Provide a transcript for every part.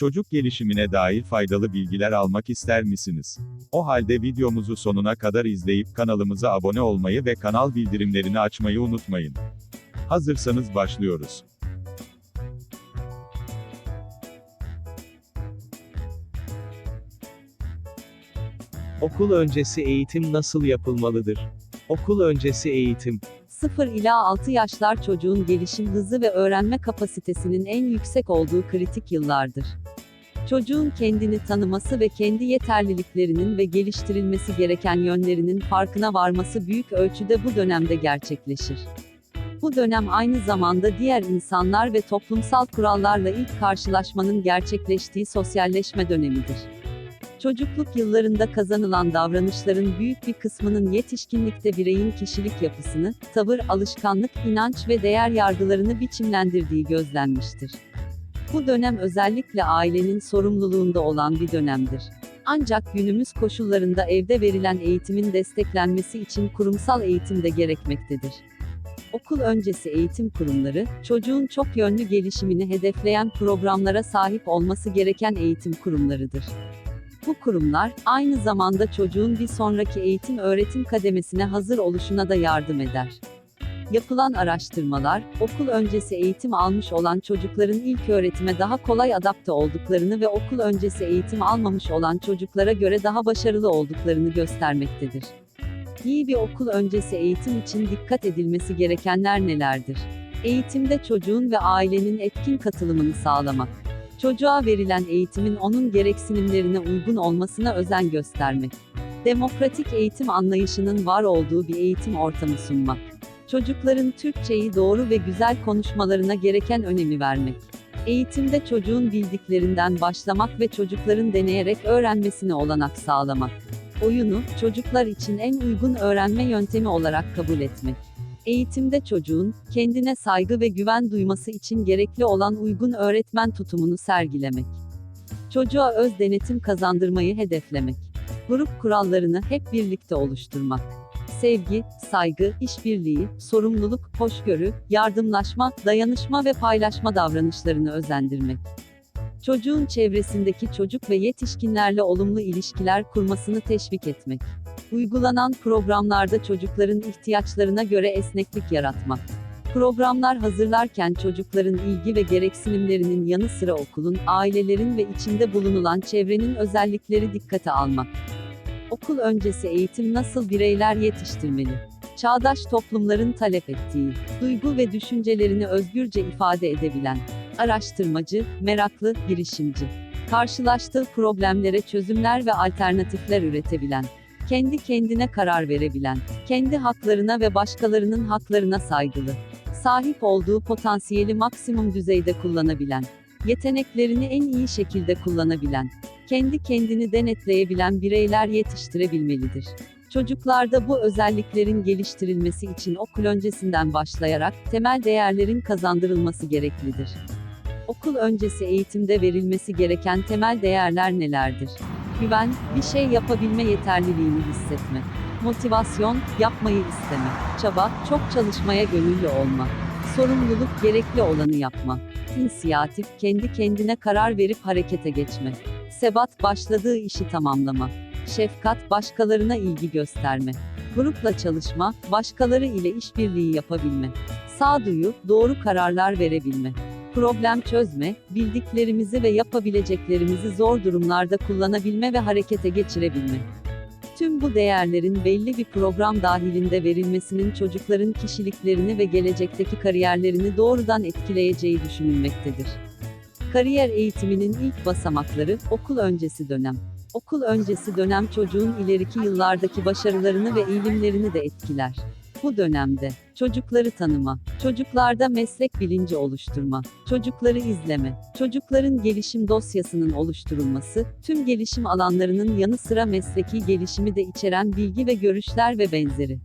Çocuk gelişimine dair faydalı bilgiler almak ister misiniz? O halde videomuzu sonuna kadar izleyip kanalımıza abone olmayı ve kanal bildirimlerini açmayı unutmayın. Hazırsanız başlıyoruz. Okul öncesi eğitim nasıl yapılmalıdır? Okul öncesi eğitim 0 ila 6 yaşlar çocuğun gelişim hızı ve öğrenme kapasitesinin en yüksek olduğu kritik yıllardır. Çocuğun kendini tanıması ve kendi yeterliliklerinin ve geliştirilmesi gereken yönlerinin farkına varması büyük ölçüde bu dönemde gerçekleşir. Bu dönem aynı zamanda diğer insanlar ve toplumsal kurallarla ilk karşılaşmanın gerçekleştiği sosyalleşme dönemidir. Çocukluk yıllarında kazanılan davranışların büyük bir kısmının yetişkinlikte bireyin kişilik yapısını, tavır, alışkanlık, inanç ve değer yargılarını biçimlendirdiği gözlenmiştir. Bu dönem özellikle ailenin sorumluluğunda olan bir dönemdir. Ancak günümüz koşullarında evde verilen eğitimin desteklenmesi için kurumsal eğitim de gerekmektedir. Okul öncesi eğitim kurumları, çocuğun çok yönlü gelişimini hedefleyen programlara sahip olması gereken eğitim kurumlarıdır. Bu kurumlar, aynı zamanda çocuğun bir sonraki eğitim öğretim kademesine hazır oluşuna da yardım eder. Yapılan araştırmalar, okul öncesi eğitim almış olan çocukların ilk öğretime daha kolay adapte olduklarını ve okul öncesi eğitim almamış olan çocuklara göre daha başarılı olduklarını göstermektedir. İyi bir okul öncesi eğitim için dikkat edilmesi gerekenler nelerdir? Eğitimde çocuğun ve ailenin etkin katılımını sağlamak. Çocuğa verilen eğitimin onun gereksinimlerine uygun olmasına özen göstermek. Demokratik eğitim anlayışının var olduğu bir eğitim ortamı sunmak. Çocukların Türkçeyi doğru ve güzel konuşmalarına gereken önemi vermek. Eğitimde çocuğun bildiklerinden başlamak ve çocukların deneyerek öğrenmesine olanak sağlamak. Oyunu, çocuklar için en uygun öğrenme yöntemi olarak kabul etmek. Eğitimde çocuğun, kendine saygı ve güven duyması için gerekli olan uygun öğretmen tutumunu sergilemek. Çocuğa öz denetim kazandırmayı hedeflemek. Grup kurallarını hep birlikte oluşturmak. Sevgi, saygı, işbirliği, sorumluluk, hoşgörü, yardımlaşma, dayanışma ve paylaşma davranışlarını özendirmek. Çocuğun çevresindeki çocuk ve yetişkinlerle olumlu ilişkiler kurmasını teşvik etmek. Uygulanan programlarda çocukların ihtiyaçlarına göre esneklik yaratmak. Programlar hazırlarken çocukların ilgi ve gereksinimlerinin yanı sıra okulun, ailelerin ve içinde bulunulan çevrenin özellikleri dikkate almak. Okul öncesi eğitim nasıl bireyler yetiştirmeli? Çağdaş toplumların talep ettiği, duygu ve düşüncelerini özgürce ifade edebilen, araştırmacı, meraklı, girişimci, karşılaştığı problemlere çözümler ve alternatifler üretebilen, kendi kendine karar verebilen, kendi haklarına ve başkalarının haklarına saygılı, sahip olduğu potansiyeli maksimum düzeyde kullanabilen, yeteneklerini en iyi şekilde kullanabilen, kendi kendini denetleyebilen bireyler yetiştirebilmelidir. Çocuklarda bu özelliklerin geliştirilmesi için okul öncesinden başlayarak temel değerlerin kazandırılması gereklidir. Okul öncesi eğitimde verilmesi gereken temel değerler nelerdir? Güven, bir şey yapabilme yeterliliğini hissetme. Motivasyon, yapmayı isteme. Çaba, çok çalışmaya gönüllü olma. Sorumluluk, gerekli olanı yapma. İnisiyatif, kendi kendine karar verip harekete geçme. Sebat, başladığı işi tamamlama. Şefkat, başkalarına ilgi gösterme. Grupla çalışma, başkaları ile işbirliği yapabilme. Sağduyu, doğru kararlar verebilme. Problem çözme, bildiklerimizi ve yapabileceklerimizi zor durumlarda kullanabilme ve harekete geçirebilme. Tüm bu değerlerin belli bir program dahilinde verilmesinin çocukların kişiliklerini ve gelecekteki kariyerlerini doğrudan etkileyeceği düşünülmektedir. Kariyer eğitiminin ilk basamakları, okul öncesi dönem. Okul öncesi dönem çocuğun ileriki yıllardaki başarılarını ve eğilimlerini de etkiler. Bu dönemde, çocukları tanıma, çocuklarda meslek bilinci oluşturma, çocukları izleme, çocukların gelişim dosyasının oluşturulması, tüm gelişim alanlarının yanı sıra mesleki gelişimi de içeren bilgi ve görüşler ve benzeri.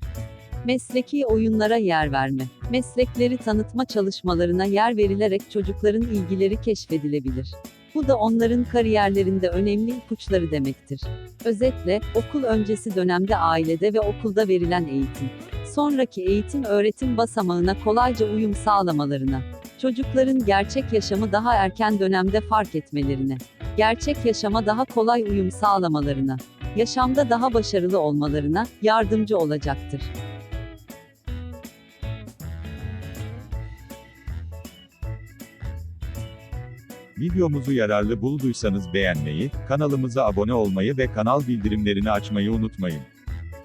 Mesleki oyunlara yer verme, meslekleri tanıtma çalışmalarına yer verilerek çocukların ilgileri keşfedilebilir. Bu da onların kariyerlerinde önemli ipuçları demektir. Özetle, okul öncesi dönemde ailede ve okulda verilen eğitim, sonraki eğitim öğretim basamağına kolayca uyum sağlamalarına, Çocukların gerçek yaşamı daha erken dönemde fark etmelerine, gerçek yaşama daha kolay uyum sağlamalarına, yaşamda daha başarılı olmalarına yardımcı olacaktır. Videomuzu yararlı bulduysanız beğenmeyi, kanalımıza abone olmayı ve kanal bildirimlerini açmayı unutmayın.